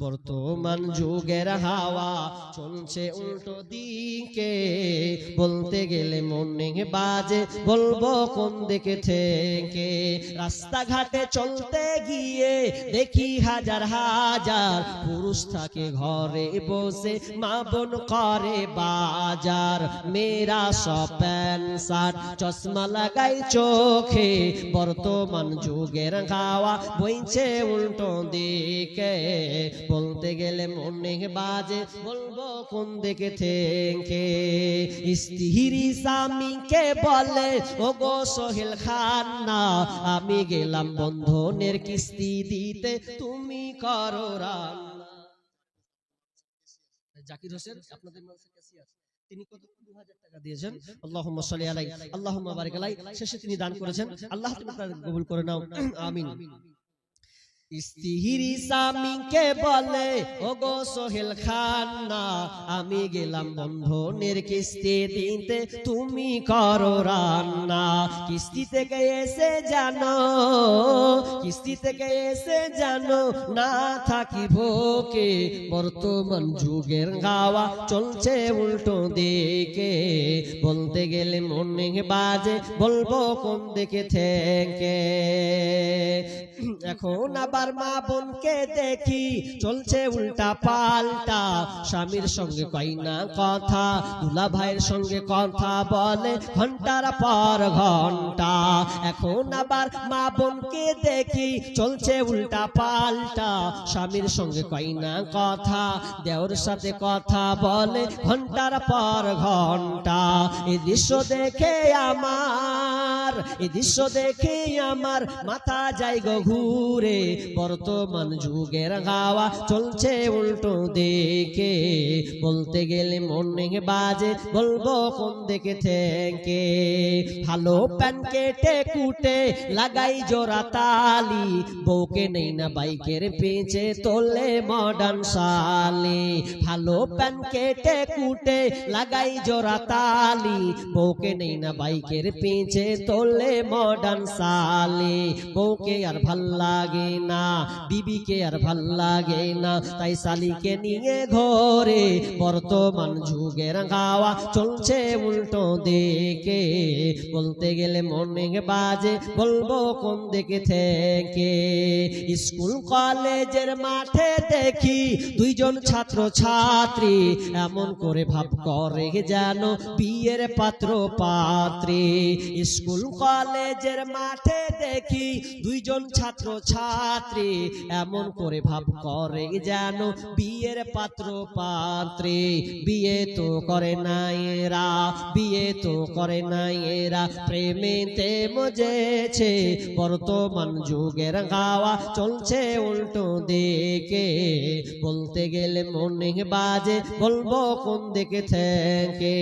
বর্তমান যুগের হাওয়া চলছে উল্টো দিকে। বলতে গেলে মনে বাজে, বলব কোন দিকে থেকে? রাস্তাঘাটে চলতে গিয়ে দেখি হাজার হাজার পুরুষ থাকে ঘরে বসে, মা বোন করে বাজার। মেয়েরা সব প্যান্ট শার্ট চশমা লাগাই চোখে। বর্তমান যুগের হাওয়া বইছে উল্টো দিকে। বলতে গেলে মনে বাজে, বলব কোন দিকে থেকে স্ত্রী স্বামীকে বলে ও গো সোহেল খান না আমি গেলাম বন্ধনের কিস্তি দিতে, তুমি করো রান্না। জাকির হোসেন, আপনাদের মাঝে ক্যাশিয়ার তিনি কত দু হাজার দিয়েছেন? আল্লাহুম্মা সাল্লি শেষে তিনি দান করেছেন। আল্লাহ তুমি কবুল করে নাও। আমিন। স্ত্রী স্বামীকে বলে ও গো সোহেল খান না আমি গেলাম বন্ধনের কিস্তি দিতে, তুমি করো রান্না। কিস্তি থেকে এসে জানো, কিস্তি থেকে এসে জানো, না থাকি ভোকে, বর্তমান যুগের গাওয়া চলছে উল্টো দিকে। বলতে গেলে মনে বাজে, বলব কোন দিকে থেকে। এখন আবার মা বোনকে দেখি চলছে উল্টা পাল্টা। স্বামীর সঙ্গে কই না কথা দুলা ভাইয়ের সঙ্গে কথা বলে ঘণ্টার পর ঘণ্টা। এখন আবার মা বোনকে দেখি চলছে উল্টা পাল্টা। স্বামীর সঙ্গে কই না কথা, দেওর সাথে কথা বলে ঘণ্টার পর ঘণ্টা। এই দৃশ্য দেখে আমার দৃশ্য দেখে আমার মাথা গো ঘুরে। বর্তমান যুগের গাওয়া চলছে উল্টো দিকে। বলতে গেলে বাজে, বলব কোন দিকে থেকে? ভালো প্যান কেটে কুটে লাগাই জোড়া তালি। বউকে নেই না বাইকের পেঁচে তোলে মডার্ন সালে ভালো প্যান কেটে কুটে লাগাই জোড়া তালি। বউকে নেই না বাইকের পেঁচে তোলে মডার্ন সালে বউকে আর ভালো লাগে না, বিবিকে আর ভালো লাগে না। তাই শালিকে নিয়ে ঘরে বর্তমান যুগের গাওয়া চলছে উল্টো দিকে। বলতে গেলে মনে বাজে, বলব কোন দিকে থেকে? স্কুল, কলেজের মাঠে দেখি দুইজন ছাত্র ছাত্রী এমন করে ভাব করে যেন বিয়ের পাত্র পাত্রী স্কুল কলেজের মাঠে দেখি দুইজন ছাত্র ছাত্রী এমন করে ভাব করে যেন বিয়ের পাত্র পাত্রী বিয়ে তো করে না এরা, বিয়ে তো করে না এরা। প্রেমেতে মজেছে বর্তমান যুগের গাওয়া, চলছে উল্টো দিকে। বলতে গেলে মনে বাজে, বলব কোন দিকে থেকে?